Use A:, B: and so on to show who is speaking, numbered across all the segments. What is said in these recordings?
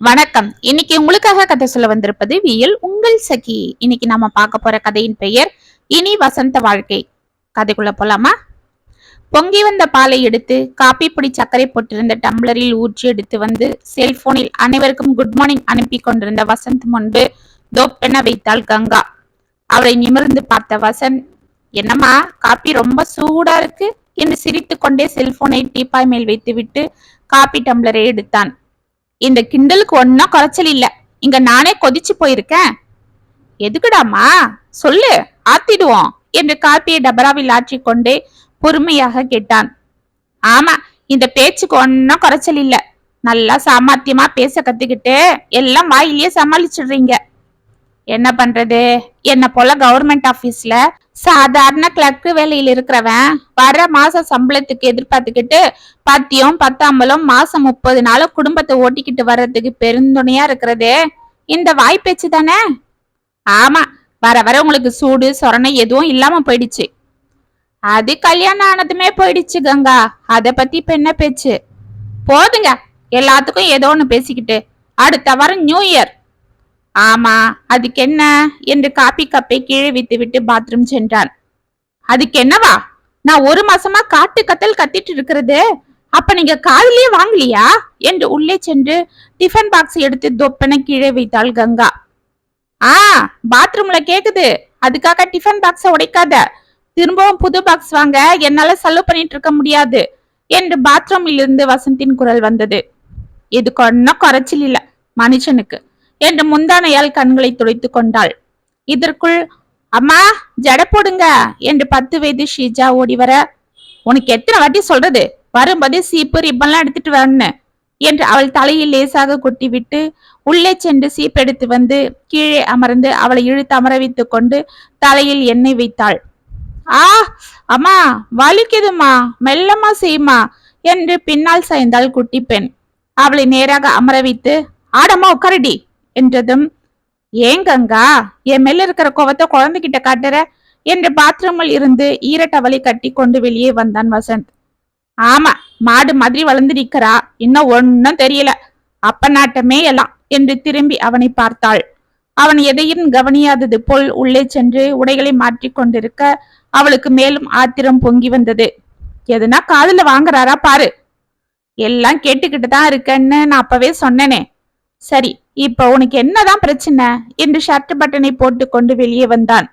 A: வணக்கம். இன்னைக்கு உங்களுக்காக கதை சொல்ல வந்திருப்பது வியல் உங்கள் சகி. இன்னைக்கு நாம பார்க்க போற கதையின் பெயர் இனி வசந்த வாழ்க்கை. கதைக்குள்ள போலாமா? பொங்கி வந்த பாலை எடுத்து காப்பி பொடி சர்க்கரை போட்டிருந்த டம்ளரில் ஊற்றி எடுத்து வந்து செல்போனில் அனைவருக்கும் குட் மார்னிங் அனுப்பி கொண்டிருந்த வசந்த் முன்பு தோப்பென வைத்தாள் கங்கா. அவளை நிமிர்ந்து பார்த்த வசந்த் என்னம்மா காப்பி ரொம்ப சூடா இருக்கு? என்று சிரித்துக் கொண்டே செல்போனை டீப்பாய் மேல் வைத்துவிட்டு காப்பி டம்ளரை எடுத்தான். இந்த கிண்டலுக்கு ஒன்னும் குறைச்சல் இல்ல. இங்க நானே கொதிச்சு போயிருக்கேன். எதுக்குடாமா சொல்லு ஆத்திடுவோம் என்று காப்பியை டபராவில் ஆற்றிக்கொண்டே பொறுமையாக கேட்டான். ஆமா இந்த பேச்சுக்கு ஒன்னும் குறைச்சல் இல்ல. நல்லா சாமர்த்தியமா பேச கத்துக்கிட்டு எல்லாம் வாயிலேயே சமாளிச்சிடுறீங்க. என்ன பண்றது? என்ன போல கவர்மெண்ட் ஆபீஸ்ல சாதாரண கிளர்க் வேலையில் இருக்கிறவன் வர மாச சம்பளத்துக்கு எதிர்பார்த்துக்கிட்டு பத்தியும் பத்தாம்பலும் மாசம் முப்பது நாளும் குடும்பத்தை ஓட்டிக்கிட்டு வர்றதுக்கு பெருந்துணையா இருக்கிறது. இந்த வாய்ப்பேச்சு தானே? ஆமா வர வர உங்களுக்கு சூடு சொரணை எதுவும் இல்லாம போயிடுச்சு. அது கல்யாணம் ஆனதுமே போயிடுச்சு கங்கா. அத பத்தி இப்ப என்ன பேச்சு? போதுங்க எல்லாத்துக்கும் ஏதோ ஒன்று பேசிக்கிட்டு. அடுத்த வாரம் நியூ இயர் ஆமா அதுக்கு என்ன என்று காபி கப்பை கீழே விட்டுவிட்டு பாத்ரூம் சென்றான். அதுக்கு என்னவா நான் ஒரு மாசமா காட்டு கத்தல் கத்திட்டு இருக்கிறது. அப்ப நீங்க காதலியே வாங்கலையா? என்று உள்ளே சென்று டிஃபன் பாக்ஸ் எடுத்து தொப்பன கீழே வைத்தாள் கங்கா. ஆ பாத்ரூம்ல கேக்குது. அதுக்காக டிஃபன் பாக்ஸ உடைக்காத. திரும்பவும் புது பாக்ஸ் வாங்க. என்னால செலவு பண்ணிட்டு இருக்க முடியாது. என்று பாத்ரூமில் இருந்து வசந்தின் குரல் வந்தது. இதுக்கு ஒன்னும் குறைச்சல் இல்ல மனுஷனுக்கு. என்று முந்தானையால் கண்களை துடைத்து கொண்டாள். இதற்குள் அம்மா ஜட போடுங்க என்று பத்து வயது ஷீஜா ஓடி வர உனக்கு எத்தனை வாட்டி சொல்றது? வரும்போதே சீப்பு ரிப்பன்லாம் எடுத்துட்டு வரணும் என்று அவள் தலையில் லேசாக கொட்டிவிட்டு உள்ளே சென்று சீப் எடுத்து வந்து கீழே அமர்ந்து அவளை இழுத்து அமர வைத்து கொண்டு தலையில் எண்ணெய் வைத்தாள். ஆ அம்மா வலிக்குதுமா மெல்லமா செய்யுமா என்று பின்னால் சாய்ந்தாள் குட்டி பெண். அவளை நேராக அமர வைத்து ஆடம்மா உட்காரடி. என்றதும் ஏன் கங்கா? என் மேல இருக்கிற கோவத்தை குழந்தைகிட்ட காட்டுற? என்று பாத்ரூமில் இருந்து ஈரட்டவளை கட்டி கொண்டு வெளியே வந்தான் வசந்த். ஆமா மாடு மாதிரி வளர்ந்திருக்கிறா இன்னும் ஒன்னும் தெரியல. அப்ப நாட்டமே எல்லாம் என்று திரும்பி அவனை பார்த்தாள். அவன் எதையும் கவனியாதது போல் உள்ளே சென்று உடைகளை மாற்றி கொண்டிருக்க அவளுக்கு மேலும் ஆத்திரம் பொங்கி வந்தது. எதுனா காதுல வாங்குறாரா பாரு. எல்லாம் கேட்டுக்கிட்டு தான் இருக்கேன்னு நான் அப்பவே சொன்னேனே. சரி இப்போ உனக்கு என்னதான் பிரச்சனை? என்று ஷர்ட் பட்டனை போட்டுக்கொண்டு வெளியே வந்தான்.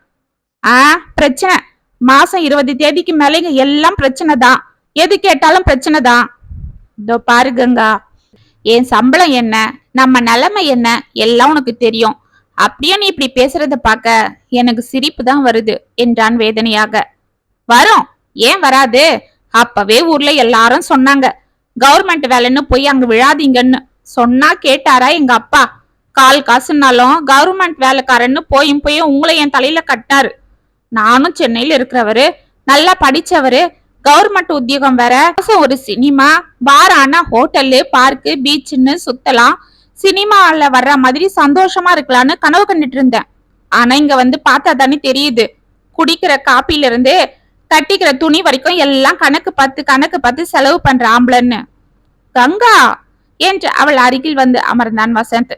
A: ஆ பிரச்சனை. மாசம் இருபது தேதிக்கு மேலே இங்க எல்லாம் பிரச்சனை தான் எது கேட்டாலும் பிரச்சனை தான் இதோ பாரு கங்கா. என் சம்பளம் என்ன? நம்ம நிலைமை என்ன? எல்லாம் உனக்கு தெரியும். அப்படியே நீ இப்படி பேசுறத பார்க்க எனக்கு சிரிப்பு தான் வருது என்றான் வேதனையாக. வரும். ஏன் வராது? அப்பவே ஊர்ல எல்லாரும் சொன்னாங்க கவர்மெண்ட் வேலைன்னு போய் அங்க விழாதீங்கன்னு. சொன்னா கேட்டாரா எங்க அப்பா? கால் காசுனாலும் கவர்மெண்ட் வேலைக்காரன்னு போயும் போய் உங்களை என் தலையில கட்டாரு நானும் சென்னையில இருக்கிறவரு நல்லா படிச்சவரு கவர்மெண்ட் உத்தியோகம் வேற. ஒரு சினிமா பாரான ஆனா ஹோட்டலு பார்க்கு பீச்சுன்னு சுத்தலாம். சினிமாவில் வர்ற மாதிரி சந்தோஷமா இருக்கலாம்னு கனவு கண்டுட்டு இருந்தேன். ஆனா இங்க வந்து பார்த்தா தானே தெரியுது. குடிக்கிற காப்பில இருந்து கட்டிக்கிற துணி வரைக்கும் எல்லாம் கணக்கு பார்த்து கணக்கு பார்த்து செலவு பண்ற ஆம்பளைன்னு. கங்கா! என்று அவள் அருகில் வந்து அமர்ந்தான் வசந்த்.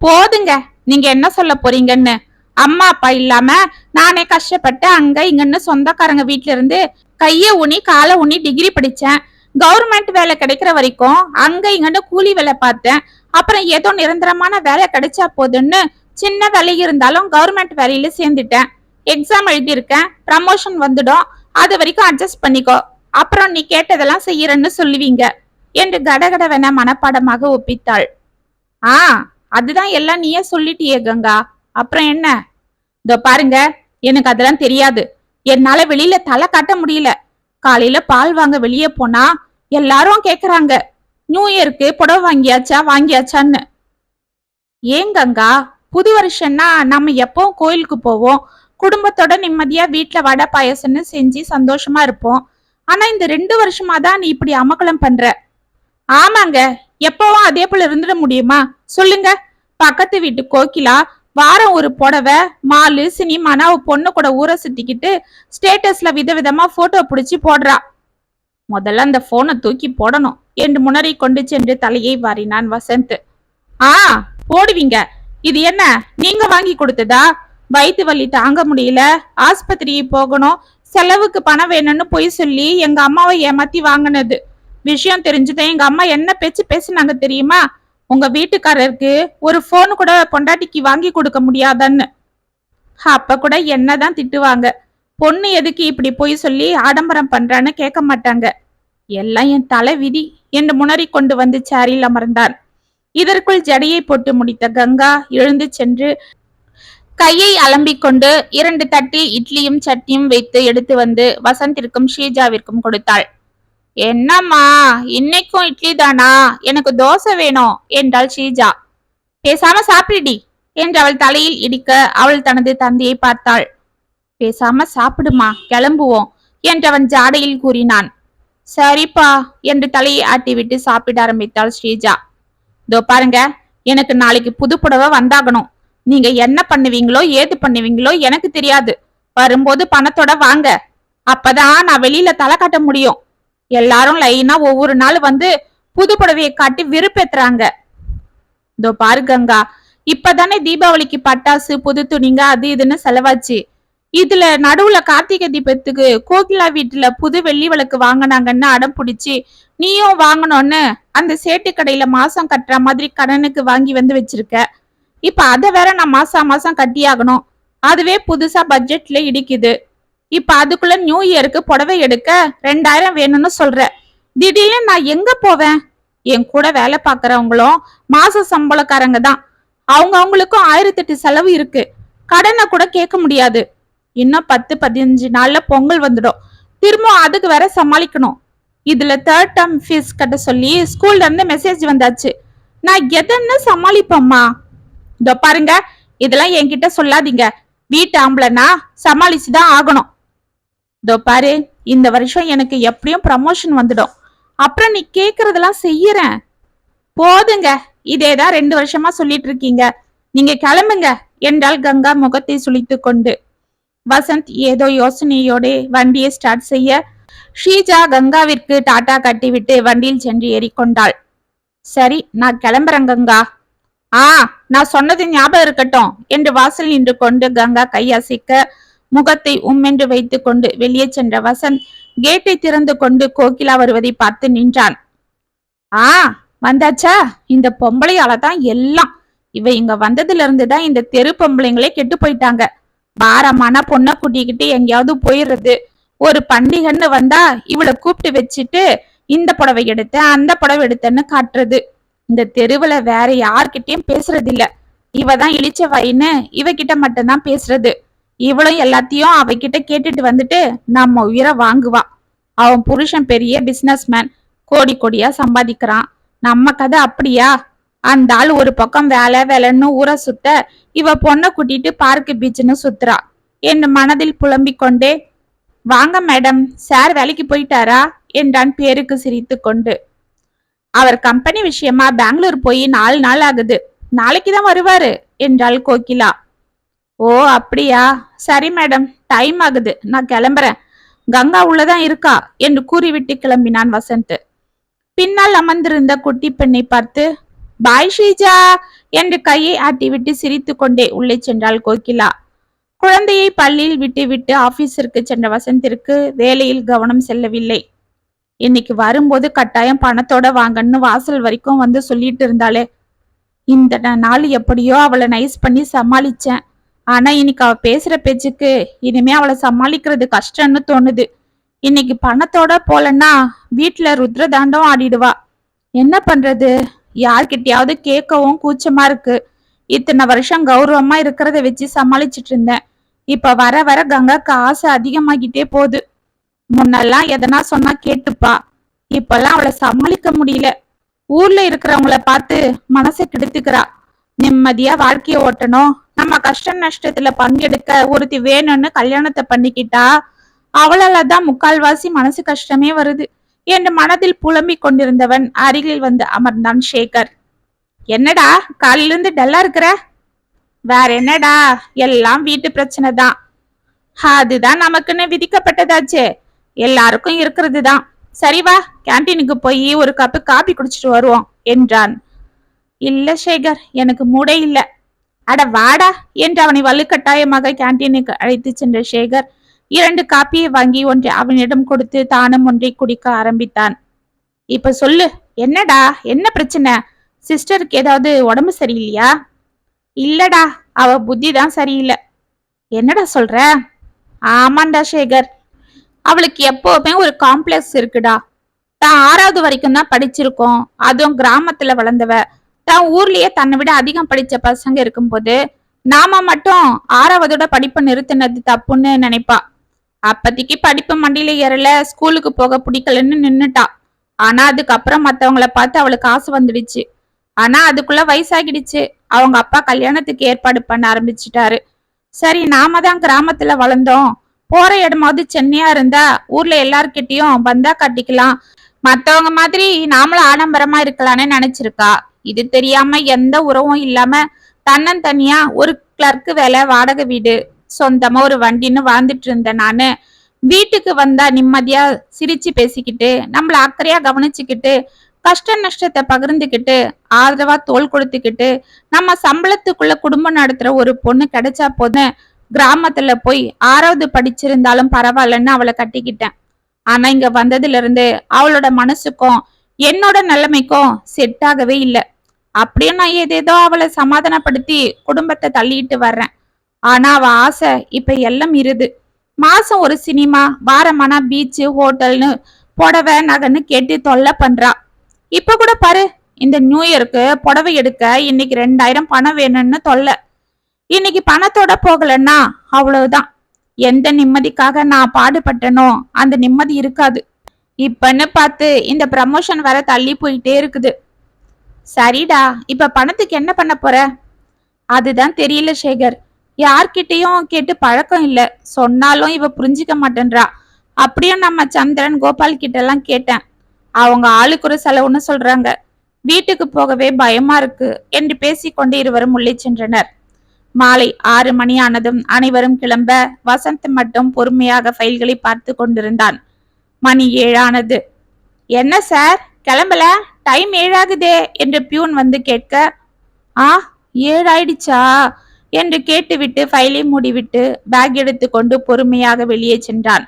A: போதுங்க நீங்க என்ன சொல்ல போறீங்கன்னு? அம்மா அப்பா இல்லாம நானே கஷ்டப்பட்டு அங்க இங்கன்னு சொந்தக்காரங்க வீட்ல இருந்து கைய ஊனி காலை ஊனி டிகிரி படிச்சேன். கவர்மெண்ட் வேலை கிடைக்கிற வரைக்கும் அங்க இங்கன்னு கூலி வேலை பார்த்தேன். அப்புறம் ஏதோ நிரந்தரமான வேலை கிடைச்சா போதுன்னு சின்ன வேலை இருந்தாலும் கவர்மெண்ட் வேலையில சேர்ந்துட்டேன். எக்ஸாம் எழுதியிருக்கேன் ப்ரமோஷன் வந்துடும். அது வரைக்கும் அட்ஜஸ்ட் பண்ணிக்கோ. அப்புறம் நீ கேட்டதெல்லாம் செய்யறேன்னு சொல்லுவீங்க. என்று கடகடவென மனப்பாடமாக ஒப்பித்தாள். ஆ அதுதான் எல்லாம் நீயே சொல்லிட்டியே கங்கா. அப்புறம் என்ன? இதோ பாருங்க எனக்கு அதெல்லாம் தெரியாது. என்னால வெளியில தலை காட்ட முடியல. காலையில பால் வாங்க வெளியே போனா எல்லாரும் கேக்குறாங்க. நியூ இயருக்கு புடவை வாங்கியாச்சா வாங்கியாச்சான்னு. ஏன் கங்கா? புது வருஷம்னா நம்ம எப்பவும் கோயிலுக்கு போவோம். குடும்பத்தோட நிம்மதியா வீட்டுல வடை பாயசம்னு செஞ்சு சந்தோஷமா இருப்போம். ஆனா இந்த ரெண்டு வருஷமா தான் நீ இப்படி அமகலம் பண்ற. ஆமாங்க. எப்பவும் அதே போல இருந்துட முடியுமா? சொல்லுங்க. பக்கத்து வீட்டு கோகிலா வாரம் ஒரு புடவை மாலு சினிமானா அவ பொண்ணு கூட ஊரை சுத்திக்கிட்டு ஸ்டேட்டஸ்ல விதவிதமா போட்டோ பிடிச்சி போடுறா. முதல்ல அந்த போனை தூக்கி போடணும். என்று முனறி கொண்டு சென்று தலையை வாரினான் வசந்த். ஆ போடுவீங்க. இது என்ன? நீங்க வாங்கி கொடுத்ததா? வயிற்று வலி தாங்க முடியல. ஆஸ்பத்திரிக்கு போகணும். செலவுக்கு பணம் வேணும்னு பொய் சொல்லி எங்க அம்மாவை ஏமாத்தி வாங்கினது. விஷயம் தெரிஞ்சதும் எங்க அம்மா என்ன பேச்சு பேசுனாங்க தெரியுமா? உங்க வீட்டுக்காரருக்கு ஒரு போன் கூட பொண்டாட்டிக்கு வாங்கி கொடுக்க முடியாதான்னு. அப்ப கூட என்னதான் திட்டுவாங்க. பொண்ணு எதுக்கு இப்படி பொய் சொல்லி ஆடம்பரம் பண்றான்னு கேட்க மாட்டாங்க. எல்லாம் என் தலை விதி என்று முனறி கொண்டு வந்து சேரில் அமர்ந்தான் இதற்குள் ஜடையை போட்டு முடித்த கங்கா எழுந்து சென்று கையை அலம்பிக் கொண்டு இரண்டு தட்டில் இட்லியும் சட்னியும் வைத்து எடுத்து வந்து வசந்திற்கும் ஷீஜாவிற்கும் கொடுத்தாள். என்னம்மா இன்னைக்கும் இட்லி தானா? எனக்கு தோசை வேணும் என்றாள் ஷீஜா. பேசாம சாப்பிடுடி என்று அவள் தலையில் இடிக்க அவள் தனது தந்தையை பார்த்தாள். பேசாம சாப்பிடுமா கிளம்புவோம் என்றவன் ஜாடையில் கூறினான். சரிப்பா என்று தலையை ஆட்டிவிட்டு சாப்பிட ஆரம்பித்தாள் ஸ்ரீஜா இதோ பாருங்க எனக்கு நாளைக்கு புது புடவை வந்தாகணும். நீங்க என்ன பண்ணுவீங்களோ ஏது பண்ணுவீங்களோ எனக்கு தெரியாது. வரும்போது பணத்தோட வாங்க. அப்பதான் நான் வெளியில தலை காட்ட முடியும். எல்லாரும் லைனா ஒவ்வொரு நாள் வந்து புது புடவையை காட்டி விருப்பேத்துறாங்க. இதோ பாரு கங்கா இப்பதானே தீபாவளிக்கு பட்டாசு புது துணிங்க அது இதுன்னு செலவாச்சு. இதுல நடுவுல கார்த்திகை தீபத்துக்கு கோகிலா வீட்டுல புது வெள்ளி விளக்கு வாங்கினாங்கன்னு அடம் பிடிச்சி நீயும் வாங்கணும்னு அந்த சேட்டு கடையில மாசம் கட்டுற மாதிரி கடனுக்கு வாங்கி வந்து வச்சிருக்க. இப்ப அதை வேற நான் மாசம் மாசம் கட்டியாகணும். அதுவே புதுசா பட்ஜெட்ல இடிக்குது. இப்ப அதுக்குள்ள நியூ இயருக்கு புடவை எடுக்க ரெண்டாயிரம் வேணும்னு சொல்ற. திடீர்னு நான் எங்க போவேன்? என் கூட வேலை பார்க்கறவங்களும் மாச சம்பளக்காரங்க தான். அவங்க அவங்களுக்கும் ஆயிரத்தெட்டு செலவு இருக்கு. கடனை கூட கேட்க முடியாது. இன்னும் பத்து பதினஞ்சு நாள்ல பொங்கல் வந்துடும். திரும்ப அதுக்கு வேற சமாளிக்கணும். இதுல தேர்ட் டேர்ம் ஃபீஸ் கட்ட சொல்லி ஸ்கூல்ல இருந்து மெசேஜ் வந்தாச்சு. நான் எதன்னு சமாளிப்போம்மா? இதோ பாருங்க இதெல்லாம் என்கிட்ட சொல்லாதீங்க. வீட்டு ஆம்பளைனா சமாளிச்சுதான் ஆகணும். இதோ பாரு இந்த வருஷம் எனக்கு எப்படியும் ப்ரமோஷன் வந்துடும். அப்புறம் நீ கேக்குறதெல்லாம் செய்யறேன். போதுங்க இதேதான் ரெண்டு வருஷமா சொல்லிட்டு இருக்கீங்க. நீங்க கிளம்புங்க என்றால் கங்கா முகத்தை சுளித்து கொண்டு. வசந்த் ஏதோ யோசனையோட வண்டியை ஸ்டார்ட் செய்ய ஷீஜா கங்காவிற்கு டாடா கட்டிவிட்டு வண்டியில் சென்று ஏறிக்கொண்டாள். சரி நான் கிளம்புறேன் கங்கா. ஆ நான் சொன்னது ஞாபகம் இருக்கட்டும் என்று வாசல் நின்று கொண்டு கங்கா கையசைக்க முகத்தை உம்மென்று வைத்துக் கொண்டு வெளியே சென்ற வசந்த் கேட்டை திறந்து கொண்டு கோகிலா வருவதை பார்த்து நின்றான். ஆ வந்தாச்சா? இந்த பொம்பளையால தான் எல்லாம். இவ இங்க வந்ததுல இருந்து தான் இந்த தெரு பொம்பளைங்களே கெட்டு போயிட்டாங்க. பாரமான பொண்ணை கூட்டிக்கிட்டு எங்கேயாவது போயிடுறது. ஒரு பண்டிகைன்னு வந்தா இவளை கூப்பிட்டு வச்சுட்டு இந்த புடவை எடுத்தேன் அந்த புடவை எடுத்தேன்னு காட்டுறது. இந்த தெருவுல வேற யார்கிட்டயும் பேசுறது இல்ல இவ தான் இழிச்ச வாயின்னு இவகிட்ட மட்டும்தான் பேசுறது. இவளும் எல்லாத்தையும் அவகிட்ட கேட்டுட்டு வந்துட்டு நம்ம உயிரை வாங்குவா. அவன் புருஷன் பெரிய பிஸ்னஸ்மேன் கோடி கோடியா சம்பாதிக்கிறான். நம்ம கதை அப்படியா? அந்த ஆள் ஒரு பக்கம் வேலை வேலைன்னு ஊரை சுத்த இவ பொண்ணை கூட்டிட்டு பார்க்கு பீச்சுன்னு சுத்துறா. என் மனதில் புலம்பிக் கொண்டே வாங்க மேடம் சார் வேலைக்கு போயிட்டாரா? என்றான் பேருக்கு சிரித்து கொண்டு. அவர் கம்பெனி விஷயமா பெங்களூர் போய் நாலு நாள் ஆகுது. நாளைக்கு தான் வருவாரு என்றாள் கோகிலா. ஓ அப்படியா? சரி மேடம் டைம் ஆகுது. நான் கிளம்புறேன். கங்கா உள்ளதான் இருக்கா? என்று கூறிவிட்டு கிளம்பினான் வசந்த். பின்னால் அமர்ந்திருந்த குட்டி பெண்ணை பார்த்து பாய் ஷீஜா! என்று கையை ஆட்டிவிட்டு சிரித்து கொண்டே உள்ளே சென்றாள் கோகிலா. குழந்தையை பள்ளியில் விட்டுவிட்டு ஆபீஸிற்கு சென்ற வசந்திற்கு வேலையில் கவனம் செல்லவில்லை. இன்னைக்கு வரும்போது கட்டாயம் பணத்தோட வாங்கன்னு வாசல் வரைக்கும் வந்து சொல்லிட்டு இருந்தாளே. இந்த நாள் எப்படியோ அவளை நைஸ் பண்ணி சமாளிச்சேன். ஆனா இன்னைக்கு அவ பேசுற பேச்சுக்கு இனிமே அவளை சமாளிக்கிறது கஷ்டம்னு தோணுது. இன்னைக்கு பணத்தோட போலன்னா வீட்டுல ருத்ரதாண்டம் ஆடிடுவா. என்ன பண்றது? யார்கிட்டயாவது கேட்கவும் கூச்சமா இருக்கு. இத்தனை வருஷம் கௌரவமா இருக்கிறத வச்சு சமாளிச்சிட்டு இருந்தேன். இப்ப வர வர கங்காக்கு ஆசை அதிகமாகிட்டே போகுது. முன்னெல்லாம் எதனா சொன்னா கேட்டுப்பா. இப்பெல்லாம் அவளை சமாளிக்க முடியல. ஊர்ல இருக்கிறவங்கள பார்த்து மனசை கெடுத்துக்கிறா. நிம்மதியா வாழ்க்கைய ஓட்டணும். நம்ம கஷ்ட நஷ்டத்துல பங்கெடுக்க ஒருத்தி வேணும்னு கல்யாணத்தை பண்ணிக்கிட்டா அவளால தான் முக்கால்வாசி மனசு கஷ்டமே வருது. என்று மனதில் புலம்பிக் கொண்டிருந்தவன் அருகில் வந்து அமர்ந்தான் சேகர். என்னடா காலிலிருந்து இருந்து டல்லா இருக்கிற? வேற என்னடா எல்லாம் வீட்டு பிரச்சனை தான். அதுதான் நமக்குன்னு விதிக்கப்பட்டதாச்சே. எல்லாருக்கும் இருக்கிறது தான். சரி வா கேண்டீனுக்கு போய் ஒரு கப்பு காபி குடிச்சிட்டு வருவோம் என்றான். இல்ல சேகர் எனக்கு மூடே இல்ல. அட வாடா என்று அவனை வலுக்கட்டாயமாக கேன்டீனுக்கு அழைத்து சென்ற சேகர் இரண்டு காப்பியை வாங்கி ஒன்றை அவனிடம் கொடுத்து தானும் ஒன்றை குடிக்க ஆரம்பித்தான். இப்ப சொல்லு என்னடா என்ன பிரச்சனை? சிஸ்டருக்கு ஏதாவது உடம்பு சரியில்லையா? இல்லடா அவ புத்தி தான் சரியில்லை. என்னடா சொல்ற? ஆமாண்டா சேகர். அவளுக்கு எப்போவுமே ஒரு காம்ப்ளெக்ஸ் இருக்குடா. தான் ஆறாவது வரைக்கும் தான் படிச்சிருக்கோம். அதுவும் கிராமத்துல வளர்ந்தவ. தான் ஊர்லயே தன்னை விட அதிகம் படிச்ச பசங்க இருக்கும்போது நாம மட்டும் ஆறாவதோட படிப்பை நிறுத்தினது தப்புன்னு நினைப்பா. அப்பத்திக்கு படிப்பு மண்டியில ஏறல ஸ்கூலுக்கு போக பிடிக்கலன்னு நின்னுட்டா. ஆனா அதுக்கப்புறம் மத்தவங்கள பார்த்து அவளுக்கு ஆசை வந்துடுச்சு. ஆனா அதுக்குள்ள வயசாகிடுச்சு. அவங்க அப்பா கல்யாணத்துக்கு ஏற்பாடு பண்ண ஆரம்பிச்சிட்டாரு. சரி நாம தான் கிராமத்துல வளர்ந்தோம். போற இடமாவது சென்னையா இருந்தா ஊர்ல எல்லார்கிட்டயும் வந்தா கட்டிக்கலாம். மத்தவங்க மாதிரி நாமளும் ஆடம்பரமா இருக்கலாம்னு நினைச்சிருக்கா. இது தெரியாம எந்த உறவும் இல்லாம தன்னந்தனியா ஒரு கிளர்க்கு வேலை வாடகை வீடு சொந்தமா ஒரு வண்டின்னு வாழ்ந்துட்டு இருந்தேன் நானு. வீட்டுக்கு வந்தா நிம்மதியா சிரிச்சு பேசிக்கிட்டு நம்மள அக்கறையா கவனிச்சுக்கிட்டு கஷ்ட நஷ்டத்தை பகிர்ந்துக்கிட்டு ஆதரவா தோல் கொடுத்துக்கிட்டு நம்ம சம்பளத்துக்குள்ள குடும்பம் நடத்துற ஒரு பொண்ணு கிடைச்சா போதும். கிராமத்துல போய் ஆறாவது படிச்சிருந்தாலும் பரவாயில்லன்னு அவளை கட்டிக்கிட்டேன். ஆனா இங்க வந்ததுல இருந்து அவளோட மனசுக்கும் என்னோட நிலைமைக்கும் செட் ஆகவே இல்லை. அப்படியே நான் ஏதேதோ அவளை சமாதானப்படுத்தி குடும்பத்தை தள்ளிட்டு வர்றேன். ஆனா அவ ஆசை இப்ப எல்லாம் இருது. மாசம் ஒரு சினிமா வாரமானா பீச்சு ஹோட்டல்னு புடவை நகைன்னு கேட்டு தொல்லை பண்றா. இப்ப கூட பாரு இந்த நியூ இயருக்கு புடவை எடுக்க இன்னைக்கு ரெண்டாயிரம் பணம் வேணும்னு தொல்லை. இன்னைக்கு பணத்தோட போகலன்னா அவ்வளவுதான். எந்த நிம்மதிக்காக நான் பாடுபட்டனோ அந்த நிம்மதி இருக்காது. இப்பன்னு பார்த்து இந்த ப்ரமோஷன் வர தள்ளி போயிட்டே இருக்குது. சரிடா இப்ப பணத்துக்கு என்ன பண்ண போற? அதுதான் தெரியல சேகர். யார்கிட்டயும் கேட்டு பழக்கம் இல்ல. சொன்னாலும் இவ புரிஞ்சிக்க மாட்டேன்றா. அப்படியும் நம்ம சந்திரன் கோபால் கிட்ட எல்லாம் கேட்டேன். அவங்க ஆளுக்கு ஒரு செலவுன்னு சொல்றாங்க. வீட்டுக்கு போகவே பயமா இருக்கு என்று பேசிக்கொண்டு இருவரும் உள்ளே சென்றனர். மாலை ஆறு மணி ஆனதும் அனைவரும் கிளம்ப வசந்த் மட்டும் பொறுமையாக ஃபைல்களை பார்த்து கொண்டிருந்தான் மணி ஏழானது. என்ன சார்? கிளம்பல? டைம் ஏழாகுதே என்று பியூன் வந்து கேட்க ஆ ஏழாயிடுச்சா? என்று கேட்டுவிட்டு ஃபைலை மூடிவிட்டு பேக் எடுத்துக்கொண்டு பொறுமையாக வெளியே சென்றான்.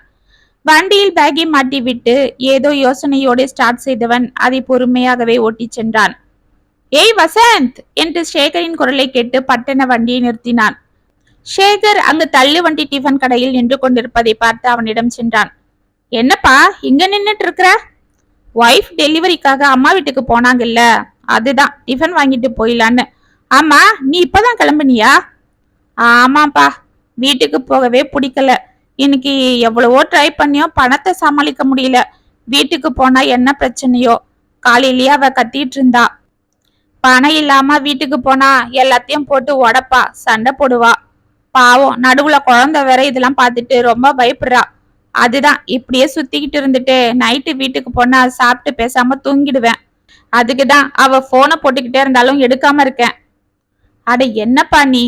A: வண்டியில் பேக்கை மாட்டிவிட்டு ஏதோ யோசனையோடு ஸ்டார்ட் செய்தவன் அதை பொறுமையாகவே ஓட்டிச் சென்றான். ஏய் வசந்த்! என்று சேகரின் குரலை கேட்டு பட்டண வண்டியை நிறுத்தினான். சேகர் அங்கு தள்ளு வண்டி டிஃபன் கடையில் நின்று கொண்டிருப்பதை பார்த்து அவனிடம் சென்றான். என்னப்பா இங்க நின்றுட்டு இருக்கிற ஒய்ஃப் டெலிவரிக்காக அம்மா வீட்டுக்கு போனாங்கல்ல. அதுதான் டிஃபன் வாங்கிட்டு போயிடலான்னு ஆமா நீ இப்பதான் கிளம்புனியா? ஆமாப்பா வீட்டுக்கு போகவே பிடிக்கல. இன்னைக்கு எவ்வளவோ ட்ரை பண்ணியோ பணத்தை சமாளிக்க முடியல. வீட்டுக்கு போனா என்ன பிரச்சனையோ? காலையிலேயே அவ கத்திட்டு இருந்தா பணம் இல்லாம வீட்டுக்கு போனா எல்லாத்தையும் போட்டு உடப்பா சண்டை போடுவா. பாவம் நடுவுல குழந்தை வேற இதெல்லாம் பார்த்துட்டு ரொம்ப பயப்படுறா. அதுதான். இப்படியே சுத்திக்கிட்டு இருந்துட்டு நைட்டு வீட்டுக்கு போனா சாப்பிட்டு பேசாம தூங்கிடுவேன். அதுக்கு தான் அவ போனை போட்டுக்கிட்டே இருந்தாலும் எடுக்காம இருக்கேன். அட என்னப்பா நீ?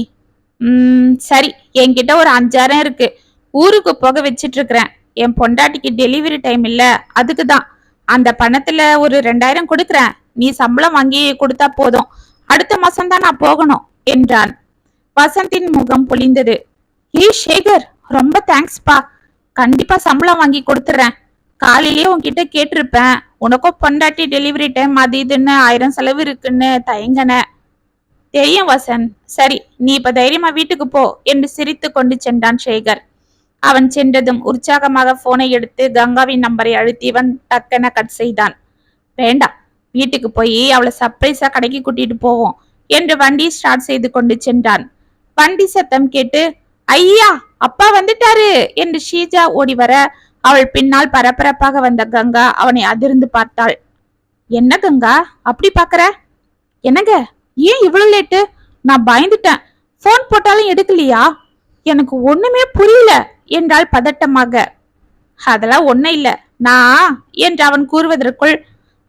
A: ம் சரி என்கிட்ட ஒரு அஞ்சாயிரம் இருக்கு. ஊருக்கு போக வச்சிட்டு இருக்கிறேன் என் பொண்டாட்டிக்கு டெலிவரி டைம் இல்ல. அதுக்கு தான் அந்த பணத்துல ஒரு ரெண்டாயிரம் கொடுக்குறேன். நீ சம்பளம் வாங்கி கொடுத்தா போதும். அடுத்த மாசம் தான் நான் போகணும் என்றான். வசந்தின் முகம் பொழிந்தது ஏய் சேகர் ரொம்ப தேங்க்ஸ்பா கண்டிப்பா சம்பளம் வாங்கி கொடுத்துறேன். காலையிலேயே உன்கிட்ட கேட்டிருப்பேன். உனக்கும் பொண்டாட்டி டெலிவரி டைம் அது இதுன்னு ஆயிரம் செலவு இருக்குன்னு தயங்கன. தெரியும் வசந்த். சரி நீ இப்ப தைரியமா வீட்டுக்கு போ என்று சிரித்து கொண்டு சென்றான் சேகர். அவன் சென்றதும் உற்சாகமாக போனை எடுத்து கங்காவின் நம்பரை அழுத்தியவன் டக்கென கட் செய்தான். வேண்டாம் வீட்டுக்கு போய் அவளை சர்ப்ரைஸா கடைக்கு கூட்டிட்டு போவோம் என்று வண்டி ஸ்டார்ட் செய்து கொண்டு சென்றான். வண்டி சத்தம் கேட்டு ஐயா அப்பா வந்துட்டாரு என்று ஷீஜா ஓடி வர அவள் பின்னால் பரபரப்பாக வந்த கங்கா அவனை அதிர்ந்து பார்த்தாள். என்ன கங்கா? அப்படி பாக்குற என்னங்க? ஏன் இவ்வளவு லேட்டு? நான் பயந்துட்டேன். போன் போட்டாலும் எடுக்கலையா? எனக்கு ஒண்ணுமே புரியல என்றாள் பதட்டமாக. அதெல்லாம் ஒண்ணும் இல்ல. நான் என்று அவன் கூறுவதற்குள்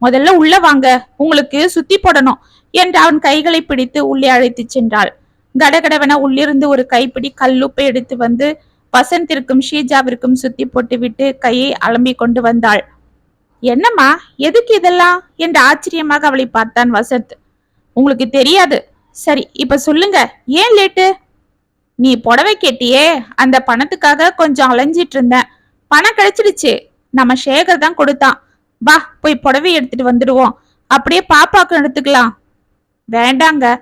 A: முதல்ல உள்ள வாங்க. உங்களுக்கு சுத்தி போடணும் என்று அவன் கைகளை பிடித்து உள்ளே அழைத்து சென்றாள். கடகடவென உள்ளிருந்து ஒரு கைப்பிடி கல்லுப்பை எடுத்து வந்து வசந்திற்கும் ஷீஜாவிற்கும் சுத்தி போட்டுவிட்டு கையை அலம்பி கொண்டு வந்தாள். என்னம்மா எதுக்கு இதெல்லாம்? என்று ஆச்சரியமாக அவளை பார்த்தான் வசந்த். உங்களுக்கு தெரியாது. சரி இப்ப சொல்லுங்க. ஏன் லேட்டு? நீ புடவை கேட்டியே. அந்த பணத்துக்காக கொஞ்சம் அலைஞ்சிட்டு இருந்தேன். பணம் கிடைச்சிடுச்சு. நம்ம சேகர் தான் கொடுத்தான். வா போய் புடவை எடுத்துட்டு வந்துடுவோம். அப்படியே பாப்பாக்கு எடுத்துக்கலாம். வேண்டாங்க.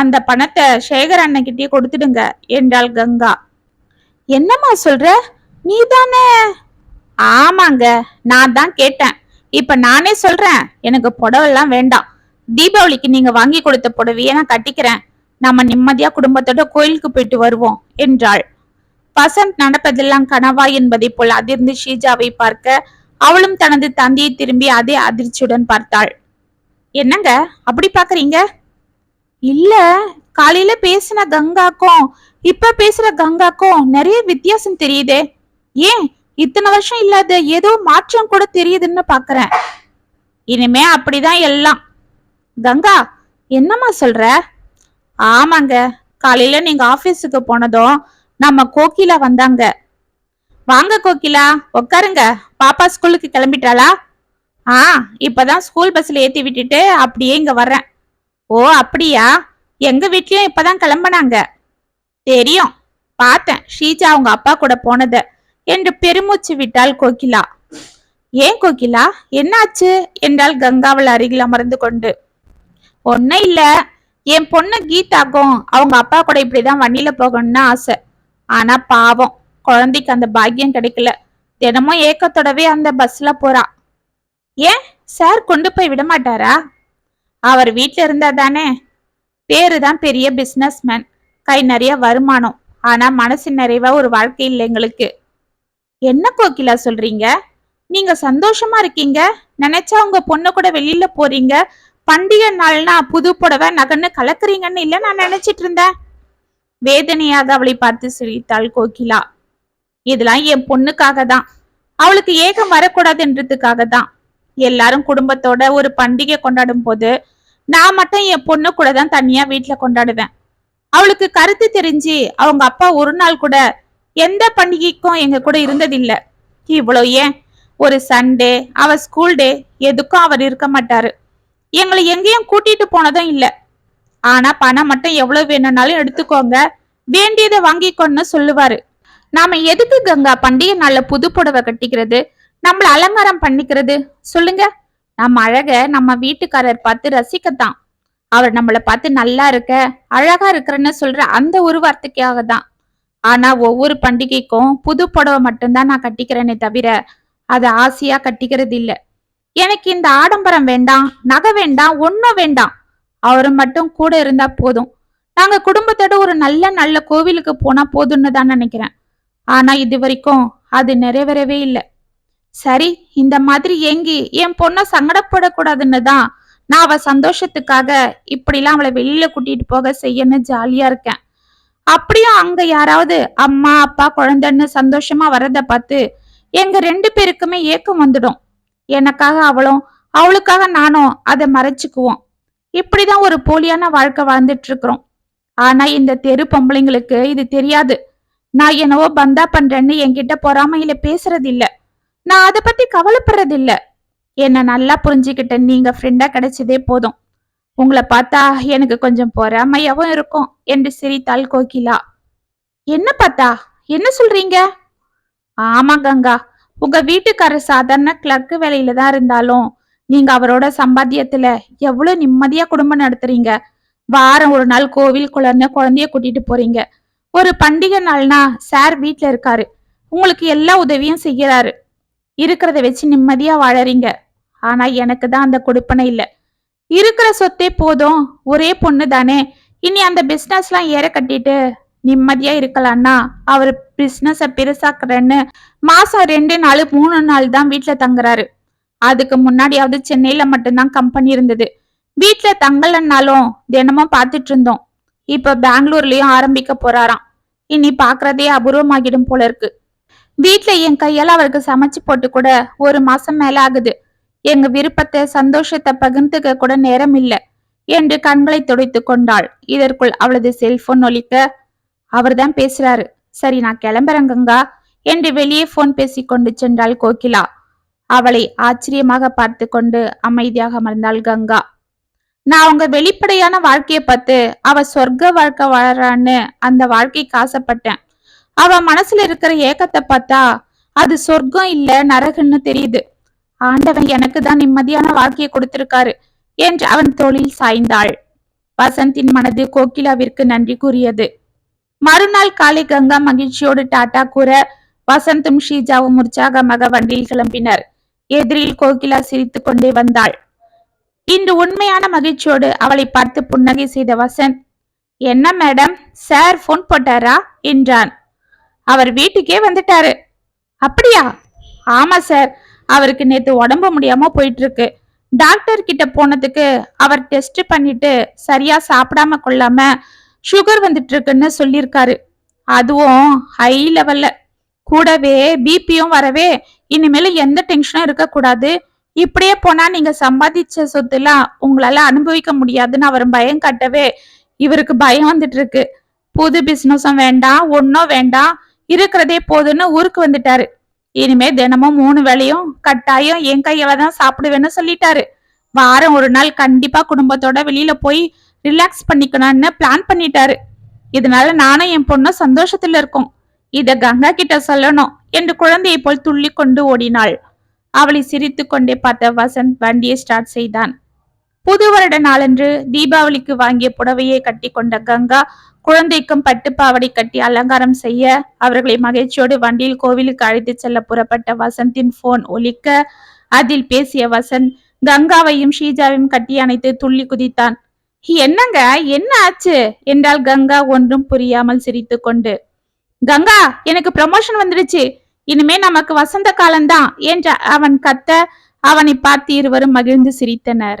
A: அந்த பணத்தை சேகர் அண்ணன்கிட்டயே கொடுத்துடுங்க என்றாள் கங்கா. என்னம்மா சொல்ற? நீ தானே ஆமாங்க நான் தான் கேட்டேன். இப்ப நானே சொல்றேன் எனக்கு புடவெல்லாம் வேண்டாம். தீபாவளிக்கு நீங்க வாங்கி கொடுத்த புடவையே நான் கட்டிக்கிறேன். நம்ம நிம்மதியா குடும்பத்தோட கோயிலுக்கு போயிட்டு வருவோம் என்றாள். வசந்த் நடப்பதெல்லாம் கனவா என்பதை போல் அதிர்ந்து ஷீஜாவை பார்க்க அவளும் தனது தந்தையை திரும்பி அதே அதிர்ச்சியுடன் பார்த்தாள். என்னங்க அப்படி பாக்குறீங்க இல்ல காலையில பேசின கங்காக்கும் இப்ப பேசுற கங்காக்கும் நிறைய வித்தியாசம் தெரியுதே. ஏன்? இத்தனை வருஷம் இல்லாத ஏதோ மாற்றம் கூட தெரியுதுன்னு பாக்குறேன். இனிமே அப்படிதான் எல்லாம். கங்கா என்னம்மா சொல்ற? ஆமாங்க காலையில நீங்க ஆபீஸுக்கு போனதும் நம்ம கோகிலா வந்தாங்க. வாங்க கோகிலா உட்காருங்க பாப்பா ஸ்கூலுக்கு கிளம்பிட்டாளா? ஆ இப்பதான் ஸ்கூல் பஸ்ல ஏத்தி விட்டுட்டு அப்படியே இங்க வர்றேன். ஓ அப்படியா? எங்க வீட்லயும் இப்பதான் கிளம்புனாங்க. தெரியும். பார்த்தேன். ஷீஜா அவங்க அப்பா கூட போனத. என்று பெருமூச்சு விட்டாள் கோகிலா. ஏன் கோகிலா? என்னாச்சு? என்றாள் கங்காவள் அருகில் அமர்ந்து கொண்டு. ஒன்னும் இல்ல. என் பொண்ணு கீதாக்கும் அவங்க அப்பா கூட இப்படிதான் வண்டியில போகணும்னு ஆசை. ஆனா பாவம். குழந்தைக்கு அந்த பாக்கியம் கிடைக்கல. தினமும் ஏக்கத்தோடவே அந்த பஸ்ல போறா. ஏன்? சார் கொண்டு போய் விட மாட்டாரா அவர் வீட்டில் இருந்தா தானே? பேரு தான் பெரிய பிஸ்னஸ்மேன் கை நிறைய வருமானம். ஆனா மனசு நிறைவா ஒரு வாழ்க்கை இல்லை எங்களுக்கு. என்ன கோகிலா சொல்றீங்க? நீங்க சந்தோஷமா இருக்கீங்க? நினைச்சா உங்க பொண்ணு கூட வெளியில போறீங்க? பண்டிகை நாள்னா புது புடவை நகன்னு கலக்குறீங்கன்னு இல்ல நான் நினைச்சிட்டு இருந்தேன். வேதனையாக அவளை பார்த்து சிரித்தாள் கோகிலா. இதெல்லாம் என் பொண்ணுக்காக தான். அவளுக்கு ஏகம் வரக்கூடாதுன்றதுக்காக தான். எல்லாரும் குடும்பத்தோட ஒரு பண்டிகை கொண்டாடும் போது நான் மட்டும் என் பொண்ணு கூட தான் தனியா வீட்டுல கொண்டாடுவேன். அவளுக்கு கருத்து தெரிஞ்சு அவங்க அப்பா ஒரு நாள் கூட எந்த பண்டிகைக்கும் எங்க கூட இருந்ததில்ல. இவ்வளோ ஏன்? ஒரு சண்டே அவ ஸ்கூல் டே எதுக்கும் அவர் இருக்க மாட்டாரு. எங்களை எங்கேயும் கூட்டிட்டு போனதும் இல்ல. ஆனா பணம் மட்டும் எவ்வளவு வேணும்னாலும் எடுத்துக்கோங்க. வேண்டியதை வாங்கிக்கோன்னு சொல்லுவாரு. நாம எதுக்கு கங்கா பண்டிகை நாள்ல புது புடவை கட்டிக்கிறது? நம்மள அலங்காரம் பண்ணிக்கிறது? சொல்லுங்க. நம்ம அழக நம்ம வீட்டுக்காரர் பார்த்து ரசிக்கத்தான். அவர் நம்மள பார்த்து நல்லா இருக்க அழகா இருக்கிறன்னு சொல்ற அந்த ஒரு வார்த்தைக்காக தான் ஆனா ஒவ்வொரு பண்டிகைக்கும் புது புடவை மட்டும்தான் நான் கட்டிக்கிறேனே தவிர அதை ஆசையா கட்டிக்கிறது இல்ல எனக்கு இந்த ஆடம்பரம் வேண்டாம் நகை வேண்டாம் ஒன்னும் வேண்டாம். அவரு மட்டும் கூட இருந்தா போதும். நாங்க குடும்பத்தோட ஒரு நல்ல நல்ல கோவிலுக்கு போனா போதும்னு தான் நினைக்கிறேன். ஆனா இது வரைக்கும் அது நிறைவேறவே இல்லை. சரி இந்த மாதிரி ஏங்கி என் பொண்ணை சங்கடப்படக்கூடாதுன்னு தான் நான் அவ சந்தோஷத்துக்காக இப்படிலாம் அவளை வெளியில கூட்டிட்டு போக செய்யன்னு ஜாலியா இருக்கேன். அப்படியும் அங்க யாராவது அம்மா அப்பா குழந்தைன்னு சந்தோஷமா வரத பார்த்து எங்க ரெண்டு பேருக்குமே ஏக்கம் வந்துடும். எனக்காக அவளும் அவளுக்காக நானும் அதை மறைச்சுக்குவோம். இப்படிதான் ஒரு போலியான வாழ்க்கை வாழ்ந்துட்டு இருக்கிறோம். ஆனா இந்த தெரு பொம்பளைங்களுக்கு இது தெரியாது. நான் என்னவோ பந்தா பண்றேன்னு என்கிட்ட பொறாமையில பேசுறது இல்ல. நான் அதை பத்தி கவலைப்படுறது இல்ல என்ன நல்லா புரிஞ்சுக்கிட்ட நீங்க ஃப்ரெண்டா கிடைச்சதே போதும். உங்களை பார்த்தா எனக்கு கொஞ்சம் பொறாமையாவும் இருக்கும் என்று சிரித்தாள் கோகிலா. என்ன பார்த்தா? என்ன சொல்றீங்க? ஆமா கங்கா உங்க வீட்டுக்காரர் சாதாரண கிளர்க்கு வேலையில தான் இருந்தாலும் நீங்க அவரோட சம்பாத்தியத்துல எவ்வளவு நிம்மதியா குடும்பம் நடத்துறீங்க? வாரம் ஒரு நாள் கோவில் குளர்னு குழந்தைய கூட்டிட்டு போறீங்க. ஒரு பண்டிகை நாள்னா சார் வீட்டுல இருக்காரு. உங்களுக்கு எல்லா உதவியும் செய்யறாரு. இருக்கிறத வச்சு நிம்மதியா வாழறீங்க. ஆனா எனக்கு தான் அந்த கொடுப்பனை இல்ல. இருக்கிற சொத்தே போதும். ஒரே பொண்ணு தானே. இனி அந்த பிஸ்னஸ்லாம் ஏற கட்டிட்டு நிம்மதியா இருக்கலாம்னா அவர் பிசினஸ பெருசாக்குறேன்னு மாசம் ரெண்டு நாள் மூணு நாள் தான் வீட்டுல தங்குறாரு. அதுக்கு முன்னாடியாவது சென்னையில மட்டும்தான் கம்பெனி இருந்தது. வீட்டுல தங்கலன்னாலும் தினமும் பார்த்துட்டு இருந்தோம். இப்ப பெங்களூர்லயும் ஆரம்பிக்க போறாராம். இனி பாக்குறதே அபூர்வமாகிடும் போல இருக்கு. வீட்டுல என் கையால அவருக்கு சமைச்சு போட்டு கூட ஒரு மாசம் மேல ஆகுது. எங்க விருப்பத்தை சந்தோஷத்தை பகிர்ந்துக்க கூட நேரம் இல்ல என்று கண்களை துடைத்து கொண்டாள். இதற்குள் அவளது செல்போன் ஒலிக்க அவர்தான் பேசுறாரு. சரி நான் கிளம்புறேன் கங்கா என்று வெளியே போன் பேசி கொண்டு சென்றாள் கோகிலா. அவளை ஆச்சரியமாக பார்த்து கொண்டு அமைதியாக அமர்ந்தாள் கங்கா. நான் அவங்க வெளிப்படையான வாழ்க்கைய பார்த்து அவ சொர்க்க வாழ்க்கை வாழறான்னு அந்த வாழ்க்கைக்கு ஆசைப்பட்டேன். அவ மனசுல இருக்கிற ஏக்கத்தை பார்த்தா அது சொர்க்கம் இல்ல நரகன்னு தெரியுது. ஆண்டவன் எனக்கு தான் நிம்மதியான வாழ்க்கையை கொடுத்திருக்காரு என்று அவன் தோளில் சாய்ந்தாள். வசந்தின் மனது கோகிலாவிற்கு நன்றி கூறியது. மறுநாள் காலை கங்கா மகிழ்ச்சியோடு டாடா கூற வசந்தும் ஷீஜாவும் உற்சாகமாக வண்டியில் கிளம்பினர். எதிரில் கோகிலா சிரித்து கொண்டே வந்தாள். இன்று உண்மையான மகிழ்ச்சியோடு அவளை பார்த்து புன்னகை செய்த வசந்த் என்ன மேடம் சார் போன் போட்டாரா? என்றான். அவர் வீட்டுக்கே வந்துட்டாரு. அப்படியா? ஆமா சார். அவருக்கு நேத்து உடம்பு முடியாம போயிட்டு இருக்கு டாக்டர் கிட்ட போனதுக்கு அவர் டெஸ்ட் பண்ணிட்டு சரியா சாப்பிடாம கொள்ளாம சுகர் வந்துட்டு இருக்குன்னு சொல்லியிருக்காரு. அதுவும் ஹை லெவல்ல கூடவே பிபியும் வரவே இனிமேல எந்த டென்ஷனும் இருக்கக்கூடாது. இப்படியே போனா நீங்க சம்பாதிச்ச சொத்துலாம் உங்களால அனுபவிக்க முடியாதுன்னு அவர் பயம் காட்டவே இவருக்கு பயம் வந்துட்டு இருக்கு புது பிசினஸும் வேண்டாம் ஒன்னும் வேண்டாம். இருக்கிறதே போதுன்னு ஊருக்கு வந்துட்டாரு. இனிமே தினமும் மூணு வேளையும் கட்டாயம் என் கையில தான் சாப்பிடுவேன்னு சொல்லிட்டாரு. வாரம் ஒரு நாள் கண்டிப்பா குடும்பத்தோட வெளியில போய் ரிலாக்ஸ் பண்ணிக்கணும்னு பிளான் பண்ணிட்டாரு. இதனால நானும் என் பொண்ணும் சந்தோஷத்துல இருக்கோம். இத கங்கா கிட்ட சொல்லணும். என்று குழந்தையை போல் துள்ளி கொண்டு ஓடினாள். அவளை சிரித்து கொண்டே பார்த்த வசந்த் வண்டியை ஸ்டார்ட் செய்தான். புது வருட நாளன்று தீபாவளிக்கு வாங்கிய புடவையை கட்டி கொண்ட கங்கா குழந்தைக்கும் பட்டு பாவடை கட்டி அலங்காரம் செய்ய அவர்களை மகிழ்ச்சியோடு வண்டியில் கோவிலுக்கு அழைத்து செல்ல புறப்பட்ட வசந்தின் போன் ஒலிக்க அதில் பேசிய வசந்த் கங்காவையும் ஷீஜாவையும் கட்டி அணைத்து துள்ளி குதித்தான். என்னங்க என்ன ஆச்சு? என்றால் கங்கா ஒன்றும் புரியாமல் சிரித்து கொண்டு. கங்கா எனக்கு ப்ரமோஷன் வந்துடுச்சு. இனிமே நமக்கு வசந்த காலம்தான் என்ற அவன் கத்த அவனை பார்த்து இருவரும் மகிழ்ந்து சிரித்தனர்.